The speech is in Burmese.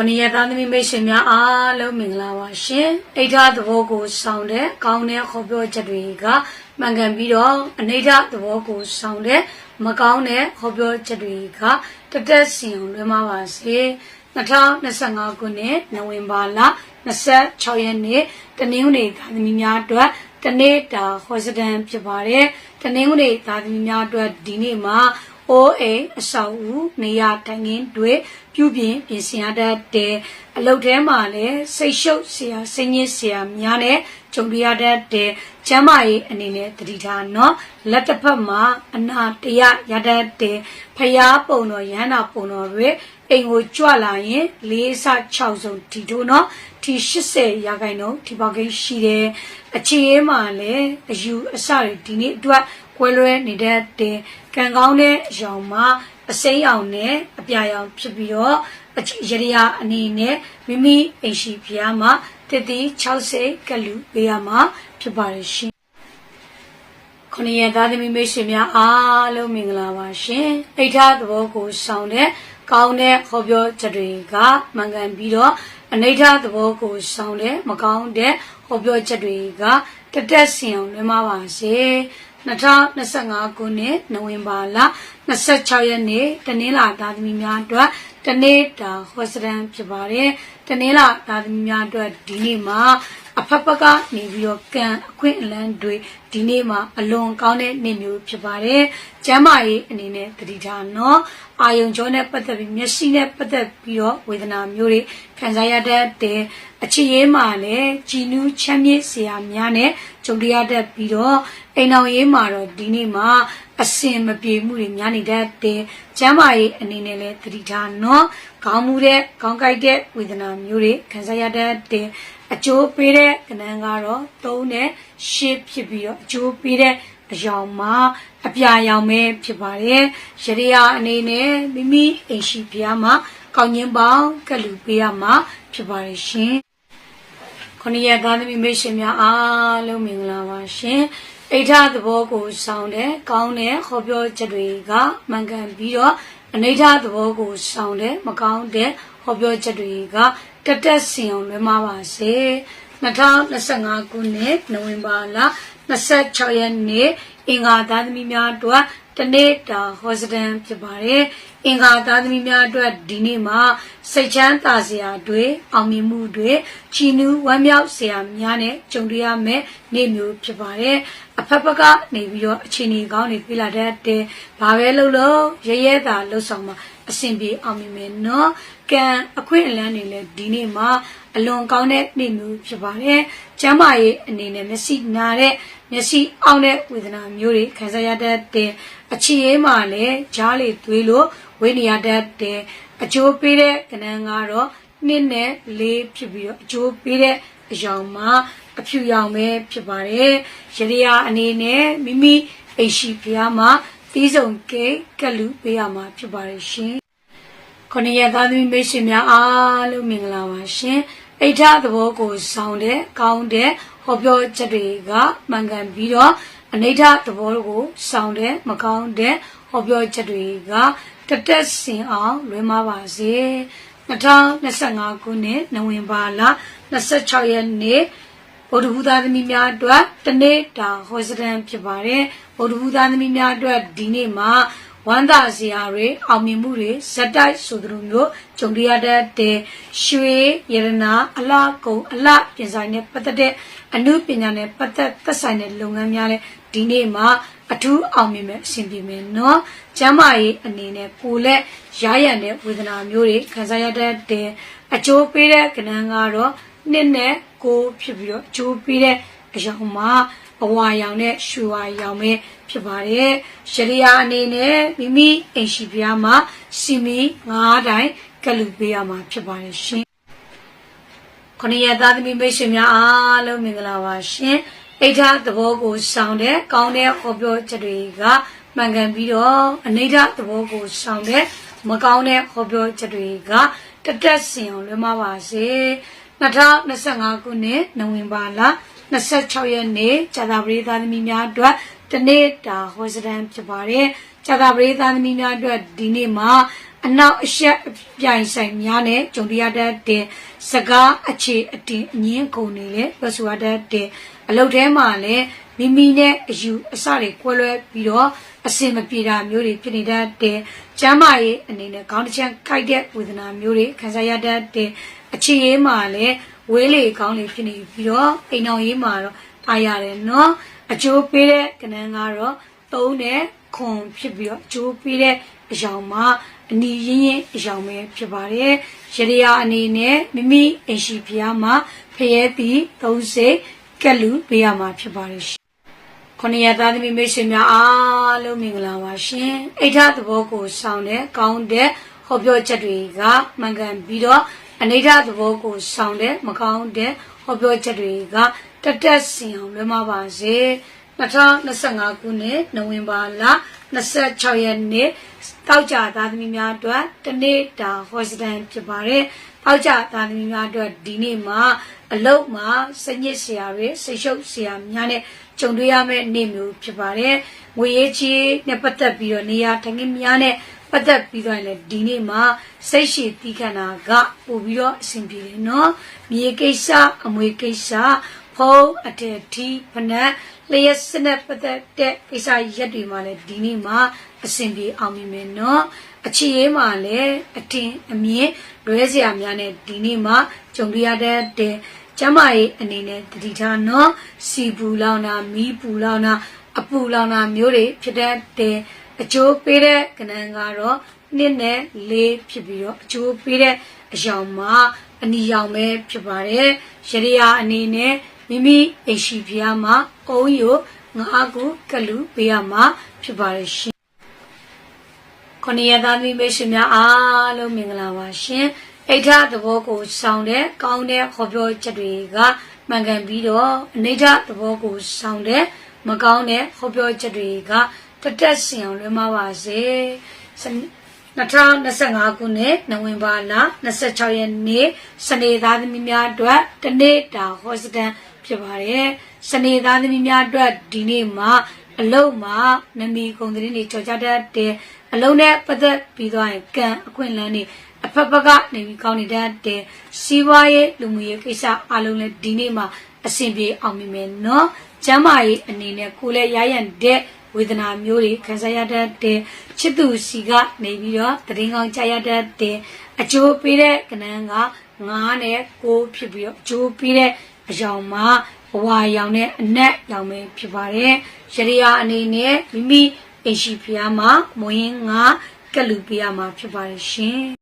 ခொနည်းသားသမီးမိတ်ဆွေများအားလုံးမင်္ဂလာပါရှင်အိဋ္ဌသဘောကိုဆောင်တဲ့ကောင်းတဲ့ခေါ်ပြောချက်တွေကမှန်ကန်ပြီးတော့အနိဋ္ဌသဘောကိုဆောင်တဲ့မကောင်းတဲ့ခေါ်ပြောချက်တွေကတသက်စီအောင်လွှဲမှာပါစေ2025ခုနှစ်နိုဝင်ဘာလ26ရက်နေ့တနင်္ဂနွေသားသမီးများအတွက်တနေ့တာဟောစတန်ဖြစ်ပါတယ်တနင်္ဂနွေသားသမီးများအတွက်ဒီနေ့မှာ အိုးအိမ်အဆောက်အဦနေရာတိုင်ငင်းတွေပြုပြင်ပြင်ဆင်ရတတ်တယ်အလုပ်ထဲမှာလည်းစိတ်ရှုပ်စရာစိတ်ညစ်စရာများတဲ့ကြုံရတတ်တယ်ကျမ်းမာရေးအနေနဲ့တတိထားနော်လက်တစ်ဖက်မှာအနာတရရတတ်တယ်ဖျားပုံတော်ရဟန္တာပုံတော်တွေအိမ်ကိုကြွလာရင်လေးစ6စုံဒီတို့နော်ဒီ80ရာခိုင်နှုန်းဒီပေါကိရှိတယ်အခြေအေးမှာလည်းအယူအဆတွေဒီနေ့အတွက် ကွဲလွဲနေတဲ့တဲ့ကံကောင်းတဲ့အယောင်မှာအစိမ်းအောင်နဲ့အပြာရောင်ဖြစ်ပြီးတော့အချရရအနေနဲ့မိမိအိမ်ရှိဖျားမှာတတိ60ကလူပေးရမှာဖြစ်ပါတယ်ရှင်ခொနည်းသားသမီးမိတ်ဆွေများအားလုံးမင်္ဂလာပါရှင်အိဋ္ဌသဘောကိုဆောင်တဲ့ကောင်းတဲ့ဟောပြောချက်တွေကမှန်ကန်ပြီးတော့အနိဋ္ဌသဘောကိုဆောင်တဲ့မကောင်းတဲ့ဟောပြောချက်တွေကတတက်စင်အောင်လွှဲမပါစေ 2025ခုနှစ်နိုဝင်ဘာလ26ရက်နေ့တနင်္လာသားသမီးများအတွက်တနေ့တာဟောစတန်ဖြစ်ပါတယ်တနင်္လာသားသမီးများအတွက်ဒီနေ့မှာအဖက်ဖက်ကနေပြီးတော့ကံအခွင့်အလန်းတွေဒီနေ့မှာအလွန်ကောင်းတဲ့နေ့မျိုးဖြစ်ပါတယ်။ကျမ်းမာရေးအနေနဲ့တတိထားနော်။အာယုံကြောနဲ့ပတ်သက်ပြီးမျက်စိနဲ့ပတ်သက်ပြီးတော့ဝေဒနာမျိုးတွေခံစားရတတ်တဲ့အခြေရေးမှာလည်းကြည်နူးချမ်းမြေ့စရာများနဲ့ ကြုံရတတ်ပြီးတော့အိမ်အောင်ရေးမှာတော့ဒီနေ့မှာအစင်မပြေမှုတွေများနေတတ်တဲ့ကျမ်းမာရေးအနေနဲ့လည်းတတိထားနော်။ခေါင်းမူတဲ့ခေါင်းကိုက်တဲ့ဝေဒနာမျိုးတွေခံစားရတတ်တဲ့အကျိုးပေးတဲ့ကဏ္ဍကတော့3နဲ့10ဖြစ်ပြီးတော့အကျိုးပေးတဲ့အယောင်မှာအပြာရောင်ပဲဖြစ်ပါတယ်။ရရိယာအနေနဲ့မိမိအိမ်ရှိဖျားမှာကောင်းခြင်းပေါင်းကလူပေးရမှာဖြစ်ပါတယ်ရှင်။ ခொနည်းရသားသမီးမိတ်ဆွေများအားလုံးမင်္ဂလာပါရှင်။အိဋ္ဌသဘောကိုဆောင်တဲ့ကောင်းတဲ့ဟောပြောချက်တွေကမှန်ကန်ပြီးတော့အနိဋ္ဌသဘောကိုဆောင်တဲ့မကောင်းတဲ့ဟောပြောချက်တွေကတတက်စင်အောင်လွှဲမပါစေ2025ခုနှစ်နိုဝင်ဘာလ26ရက်နေ့အင်္ဂါသားသမီးများအတွက် တနေ့တာဟောစတန်ဖြစ်ပါတယ်အင်္ဂါသားသမီးများအတွက်ဒီနေ့မှာစိတ်ချမ်းသာစရာတွေအောင်မြင်မှုတွေချီးနူးဝမ်းမြောက်စရာများနဲ့ကြုံတွေ့ရမယ့်နေ့မျိုးဖြစ်ပါတယ် အဖက်ဖက်ကနေပြီးတော့အခြေအနေကောင်းတွေပြလာတတ်တယ်ဘာပဲလုပ်လို့ရရဲတာလှုပ်ဆောင်မှာအဆင်ပြေအောင်မြင်မယ်နော်ကံအခွင့်အလန်းတွေလည်းဒီနေ့မှာအလွန်ကောင်းတဲ့နေ့မျိုးဖြစ်ပါတယ်ကျမ်းမာရေးအနေနဲ့မျက်စိနာတဲ့မျက်စိအောင်တဲ့ဝေဒနာမျိုးတွေခံစားရတတ်တဲ့အခြေအေးမှာလည်းကြားလေသွေးလို့ဝေးနေရတတ်တဲ့အကျိုးပေးတဲ့ကဏ္ဍကတော့နှစ်နဲ့လေးဖြစ်ပြီးတော့အကျိုးပေးတဲ့အယောင်မှာ အဖြူရောင်ပဲဖြစ်ပါတယ်ရရိယာအနေနဲ့မိမိအိရှိဖျားမှာသီးစုံကိတ်ကလူပေးရမှာဖြစ်ပါတယ်ရှင်ခொနည်းသားသမီးမိတ်ဆွေများအားလုံးမင်္ဂလာပါရှင်အိဋ္ဌသဘောကိုဆောင်တဲ့ကောင်းတဲ့ဟောပြောချက်တွေကမှန်ကန်ပြီးတော့အနိဋ္ဌသဘောကိုဆောင်တဲ့မကောင်းတဲ့ဟောပြောချက်တွေကတတက်စင်အောင်လွှဲမပါစေ2025ခုနှစ်နိုဝင်ဘာလ26ရက်နေ့ ဗုဒ္ဓဘုရားသမီးများအတွက်တနေ့တာဟောစတန်ဖြစ်ပါတယ်ဗုဒ္ဓဘုရားသမီးများအတွက်ဒီနေ့မှာဝမ်းသာစရာတွေအောင်မြင်မှုတွေဇက်တိုက်ဆိုသလိုမျိုးကြုံရတတ်တဲ့ရွှေရတနာအလားကုန်အလားပြင်ဆိုင်နဲ့ပတ်သက်တဲ့အမှုပညာနဲ့ပတ်သက်သက်ဆိုင်တဲ့လုပ်ငန်းများလည်းဒီနေ့မှာအထူးအောင်မြင်မဲ့အဆင်ပြေမယ်နော်ကျမ်းမာရေးအနေနဲ့ကိုယ်လက်ရရံတဲ့ဝေဒနာမျိုးတွေခံစားရတဲ့အကျိုးပေးတဲ့ကဏ္ဍကတော့နှစ်နဲ့ ကိုဖြစ်ပြီးတော့အကျိုးပေးတဲ့အရာမှာအဝါရောင်နဲ့ရွှေဝါရောင်ပဲဖြစ်ပါတယ်။ရှရိယာအနေနဲ့မိမိအိမ်ရှိပြားမှာစီမီ၅တိုင်ကလူပေးရမှာဖြစ်ပါတယ်ရှင်။ခொနည်းရသားသမီးမိတ်ဆွေများအားလုံးမင်္ဂလာပါရှင်။အိဋ္ဌသဘောကိုဆောင်တဲ့ကောင်းတဲ့ဟောပြောချက်တွေကမှန်ကန်ပြီးတော့အနိဋ္ဌသဘောကိုဆောင်တဲ့မကောင်းတဲ့ဟောပြောချက်တွေကတတက်စင်အောင်လွှဲမပါစေ 2025ခုနှစ်နိုဝင်ဘာလ26ရက်နေ့ဇာတာပရိသတ်သမီးများအတွက်တတနေ့တာဟောစတန်ဖြစ်ပါတယ်ကြာသာပရိသတ်သမီးများအတွက်ဒီနေ့မှာအနောက်အရှက်အပြိုင်ဆိုင်များနဲ့ဂျုံတရားတတ်တဲ့စကားအခြေအတင်အငင်းကုန်နေလေပြောဆိုရတတ်တဲ့အလုပ်ထဲမှာလည်း မိမိနဲ့အယူအဆတွေကွဲလွဲပြီးတော့အစင်မပြေတာမျိုးတွေဖြစ်နေတတ်တဲ့ကျမ်းမာရေးအနေနဲ့ခေါင်းတစ်ချမ်းခိုက်တဲ့ဝေဒနာမျိုးတွေခံစားရတတ်တဲ့အခြေရေးမှာလည်းဝေးလေကောင်းလေဖြစ်နေပြီးတော့အိမ်အောင်ရေးမှာတော့တာရတယ်နော်အကျိုးပေးတဲ့ကဏ္ဍကတော့သုံးတဲ့ခွန်ဖြစ်ပြီးတော့အကျိုးပေးတဲ့အယောင်မှာအနီရင်းရင်အယောင်ပဲဖြစ်ပါတယ်ရရယာအနေနဲ့မိမိအိမ်ရှိဖျားမှာဖျဲပြီးသုံးစိတ်ကက်လူပေးရမှာဖြစ်ပါတယ်ရှင် ခொနရသားသမီးမိတ်ဆွေများအားလုံးမင်္ဂလာပါရှင်အိဋ္ဌသဘောကိုဆောင်တဲ့ကောင်းတဲ့ဟောပြောချက်တွေကမှန်ကန်ပြီးတော့အနိဋ္ဌသဘောကိုဆောင်တဲ့မကောင်းတဲ့ဟောပြောချက်တွေကတတက်စင်အောင်လွှမ်းမပါစေ2025ခုနှစ်နိုဝင်ဘာလ26ရက်နေ့တောက်ကြသားသမီးများအတွက်တနေ့တာဟောစတန်ဖြစ်ပါတယ်တောက်ကြသားသမီးများအတွက်ဒီနေ့မှာ အလုတ်မှာစညစ်ဆရာတွေဆိတ်ရှုပ်ဆရာများနဲ့ကြုံတွေ့ရမယ့်နေ့မျိုးဖြစ်ပါတယ်။ငွေရေးချေးနဲ့ပတ်သက်ပြီးတော့နေရာထိုင်ခင်းများနဲ့ပတ်သက်ပြီးတော့လည်းဒီနေ့မှာစိတ်ရှိတီးခန္ဓာကပို့ပြီးတော့အဆင်ပြေတယ်နော်။မြေကိစ္စအမွေကိစ္စဖုံးအတေတီဖနက်လျက်စနဲ့ပတ်သက်တဲ့ကိစ္စရက်တွေမှာလည်းဒီနေ့မှာအဆင်ပြေအောင်မြင်မယ်နော်။အခြေရေးမှာလည်းအတင်အမြင့်လွဲစရာများနဲ့ဒီနေ့မှာကြုံရတဲ့တဲ့ ကျမရဲ့အနေနဲ့တတိထားနော်စီပူလောင်တာမီးပူလောင်တာအပူလောင်တာမျိုးတွေဖြစ်တတ်တဲ့အကျိုးပေးတဲ့ကဏ္ဍကတော့နှစ်နဲ့လေးဖြစ်ပြီးတော့အကျိုးပေးတဲ့အယောင်မှာအနီရောင်ပဲဖြစ်ပါတယ်ရရယာအနေနဲ့မိမိအိရှိဖျားမှာအုံးယိုငါးခုကလူပေးရမှာဖြစ်ပါတယ်ရှင်ခொနရသားမိမိရှင်များအားလုံးမင်္ဂလာပါရှင် အိဋ္ဌသဘောကိုဆောင်တဲ့ကောင်းတဲ့ခေါ်ပြောချက်တွေကမှန်ကန်ပြီးတော့အနိဋ္ဌသဘောကိုဆောင်တဲ့မကောင်းတဲ့ခေါ်ပြောချက်တွေကတတက်စင်အောင်လွှမ်းမပါစေ2025ခုနှစ်နိုဝင်ဘာလ26ရက်နေ့စနေသားသမီးများအတွက်တနေ့တာဟောစတန်ဖြစ်ပါတယ်စနေသားသမီးများအတွက်ဒီနေ့မှာအလုံးမှာနမီကုံသတင်းတွေကြော်ကြတတ်တဲ့အလုံးနဲ့ပတ်သက်ပြီးသွားရင်ကံအခွင့်အလမ်းတွေ အဖက်ဖက်ကနေပြီးကောင်းနေတတ်တဲ့စီးပွားရေးလူမှုရေးကိစ္စအလုံးလည်းဒီနေ့မှာအဆင်ပြေအောင်မြင်မယ်နော်ကျမ်းမာရေးအနေနဲ့ကိုယ်လည်းရရန်တဲ့ဝေဒနာမျိုးတွေခံစားရတတ်တဲ့ချစ်သူစီကနေပြီးတော့တရင်ကောင်းကြရတတ်တဲ့အကျိုးပေးတဲ့ကဏ္ဍက9နဲ့6ဖြစ်ပြီးတော့အကျိုးပေးတဲ့အယောင်မှာဘဝရောင်နဲ့အနက်ရောင်ပဲဖြစ်ပါတယ်ရရိယာအနေနဲ့မိမိအိရှိဖျားမှာမွေးငါကလူပေးရမှာဖြစ်ပါတယ်ရှင်